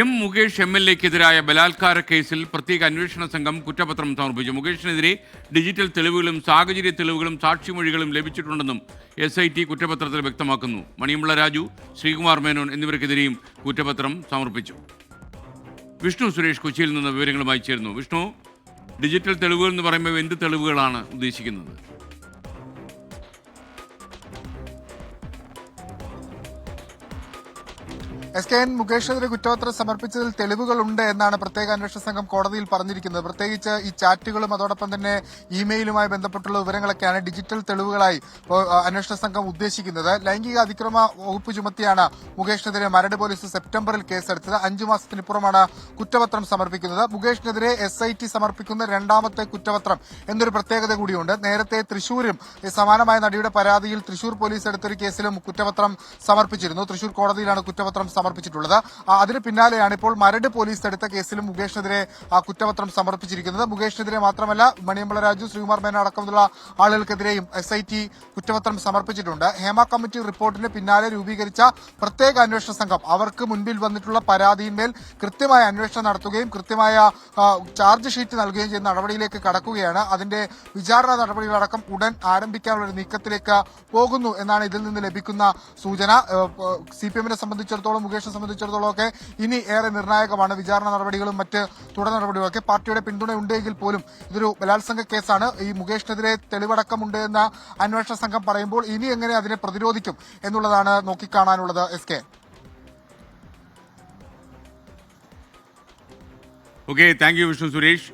M Mukesh M L എക്കെതിരായ ബലാത്കാര കേസിൽ പ്രത്യേക അന്വേഷണ സംഘം കുറ്റപത്രം സമർപ്പിച്ചു. മുകേഷിനെതിരെ ഡിജിറ്റൽ തെളിവുകളും സാഹചര്യ തെളിവുകളും സാക്ഷിമൊഴികളും ലഭിച്ചിട്ടുണ്ടെന്നും എസ് ഐ ടി കുറ്റപത്രത്തിൽ വ്യക്തമാക്കുന്നു. മണിയമ്പിള്ള രാജു ശ്രീകുമാർ മേനോൻ എന്നിവർക്കെതിരെയും കുറ്റപത്രം സമർപ്പിച്ചു. വിഷ്ണു സുരേഷ് കൊച്ചിയിൽ നിന്ന് വിവരങ്ങളുമായി ചേരുന്നു. വിഷ്ണു ഡിജിറ്റൽ തെളിവുകൾ എന്ന് പറയുമ്പോൾ എന്ത് തെളിവുകളാണ് ഉദ്ദേശിക്കുന്നത്? എസ് കെ എൻ മുകേഷിനെതിരെ കുറ്റപത്രം സമർപ്പിച്ചതിൽ തെളിവുകളുണ്ട് എന്നാണ് പ്രത്യേക അന്വേഷണ സംഘം കോടതിയിൽ പറഞ്ഞിരിക്കുന്നത്. പ്രത്യേകിച്ച് ഈ ചാറ്റുകളും അതോടൊപ്പം തന്നെ ഇമെയിലുമായി ബന്ധപ്പെട്ടുള്ള വിവരങ്ങളൊക്കെയാണ് ഡിജിറ്റൽ തെളിവുകളായി അന്വേഷണ സംഘം ഉദ്ദേശിക്കുന്നത്. ലൈംഗിക അതിക്രമ വകുപ്പ് ചുമത്തിയാണ് മുകേഷിനെതിരെ മരട് പോലീസ് സെപ്റ്റംബറിൽ കേസെടുത്തത്. അഞ്ചു മാസത്തിനിപ്പുറമാണ് കുറ്റപത്രം സമർപ്പിക്കുന്നത്. മുകേഷിനെതിരെ എസ് ഐ ടി സമർപ്പിക്കുന്ന രണ്ടാമത്തെ കുറ്റപത്രം എന്നൊരു പ്രത്യേകത കൂടിയുണ്ട്. നേരത്തെ തൃശൂരും സമാനമായ നടിയുടെ പരാതിയിൽ തൃശൂർ പോലീസ് എടുത്തൊരു കേസിലും കുറ്റപത്രം സമർപ്പിച്ചിരുന്നു. തൃശൂർ കോടതിയിലാണ് കുറ്റപത്രം സമർപ്പിച്ചിട്ടുള്ളത്. അതിന് പിന്നാലെയാണ് ഇപ്പോൾ മരട് പോലീസ് എടുത്ത കേസിലും മുകേഷിനെതിരെ കുറ്റപത്രം സമർപ്പിച്ചിരിക്കുന്നത്. മുകേഷിനെതിരെ മാത്രമല്ല മണിയമ്പള രാജു ശ്രീകുമാർ മേന അടക്കമുള്ള ആളുകൾക്കെതിരെയും എസ് ഐ ടി കുറ്റപത്രം സമർപ്പിച്ചിട്ടുണ്ട്. ഹേമ കമ്മിറ്റി റിപ്പോർട്ടിന് പിന്നാലെ രൂപീകരിച്ച പ്രത്യേക അന്വേഷണ സംഘം അവർക്ക് മുൻപിൽ വന്നിട്ടുള്ള പരാതിയിന്മേൽ കൃത്യമായ അന്വേഷണം നടത്തുകയും കൃത്യമായ ചാർജ് ഷീറ്റ് നൽകുകയും ചെയ്യുന്ന നടപടിയിലേക്ക് കടക്കുകയാണ്. അതിന്റെ വിചാരണ നടപടികളടക്കം ഉടൻ ആരംഭിക്കാനുള്ള ഒരു നീക്കത്തിലേക്ക് പോകുന്നു എന്നാണ് ഇതിൽ നിന്ന് ലഭിക്കുന്ന സൂചന. സി പി എമ്മിനെ സംബന്ധിച്ചിടത്തോളം മുകേഷിനെ സംബന്ധിച്ചിടത്തോളം ഒക്കെ ഇനി ഏറെ നിർണായകമാണ്. വിചാരണ നടപടികളും മറ്റ് തുടർ നടപടികളൊക്കെ പാർട്ടിയുടെ പിന്തുണ ഉണ്ടെങ്കിൽ പോലും ഇതൊരു ബലാത്സംഗ കേസാണ്. ഈ മുകേഷിനെതിരെ തെളിവടക്കമുണ്ട് എന്ന അന്വേഷണ സംഘം പറയുമ്പോൾ ഇനി എങ്ങനെ അതിനെ പ്രതിരോധിക്കും എന്നുള്ളതാണ് നോക്കിക്കാണാനുള്ളത് S K. Okay thank you Vishnu Suresh.